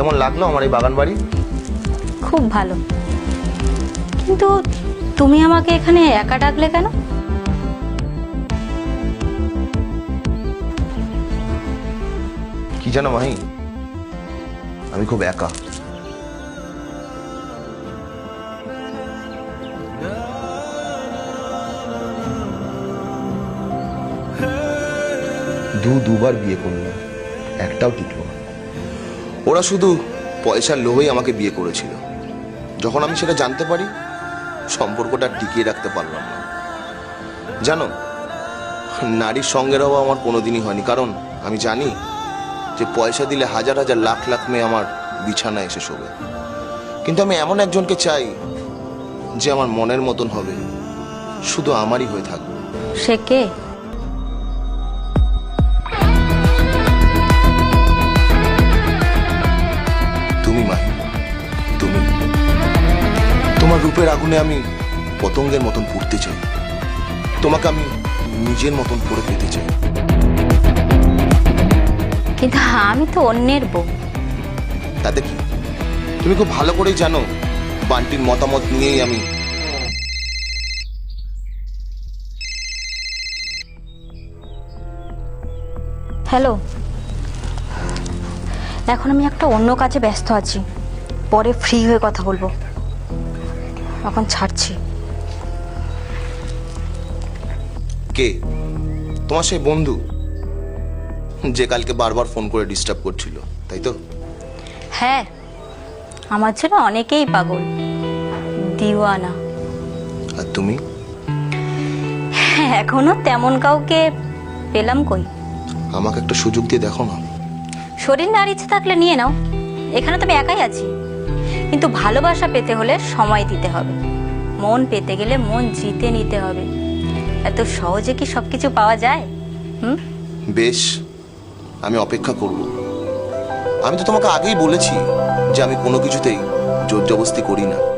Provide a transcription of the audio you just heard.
কেমন লাগল আমার এই বাগান বাড়ি? খুব ভালো। কিন্তু তুমি আমাকে এখানে একা ডাকলে কেন? কি জানো মাহি? আমি খুব একা। দু দুবার বিয়ে করলাম একটাও টিকলো না। ওরা শুধু পয়সার লোভেই আমাকে বিয়ে করেছিল। যখন আমি সেটা জানতে পারি, সম্পর্কটা টিকিয়ে রাখতে পারলাম না। জানো, নারীর সঙ্গের অভাব আমার কোনোদিনই হয়নি, কারণ আমি জানি যে পয়সা দিলে হাজার হাজার লাখ লাখ মেয়ে আমার বিছানায় এসে শোবে। কিন্তু আমি এমন একজনকে চাই যে আমার মনের মতন হবে, শুধু আমারই হয়ে থাকবে সে কে? তোমার রূপের আগুনে আমি পতঙ্গের মতন পুড়তে চাই। তোমাকে আমি নিজের মতন করে পেতে চাই। কিন্তু আমি তো অন্যের বউ। তাতে কি? তুমি খুব ভালো করেই জানো বান্টির মতামত নিয়েই আমি হ্যালো। এখন আমি একটা অন্য কাজে ব্যস্ত আছি। পরে ফ্রি হয়ে কথা বলব। এখন ছাড়ছি। কে? তোমার সেই বন্ধু? যে কালকে বারবার ফোন করে ডিস্টার্ব করছিল তাই তো? হ্যাঁ আমার জন্য অনেকেই পাগল। দিওয়ানা। আর তুমি? হ্যাঁ, এখনও তেমন কাউকে পেলাম কই? আমাকে একটা সুযোগ দিয়ে দেখো না। শরীর না আর থাকলে নিয়ে নাও। এখানে তো আমি একাই আছি। কিন্তু ভালোবাসা পেতে হলে সময় দিতে হবে। মন পেতে গেলে মন জিতে নিতে হবে। এত সহজে কি সবকিছু পাওয়া যায়? হুম? বেশ, আমি অপেক্ষা করব। আমি তো তোমাকে আগেই বলেছি যে আমি কোনো কিছুতেই জোর জবস্তি করি না।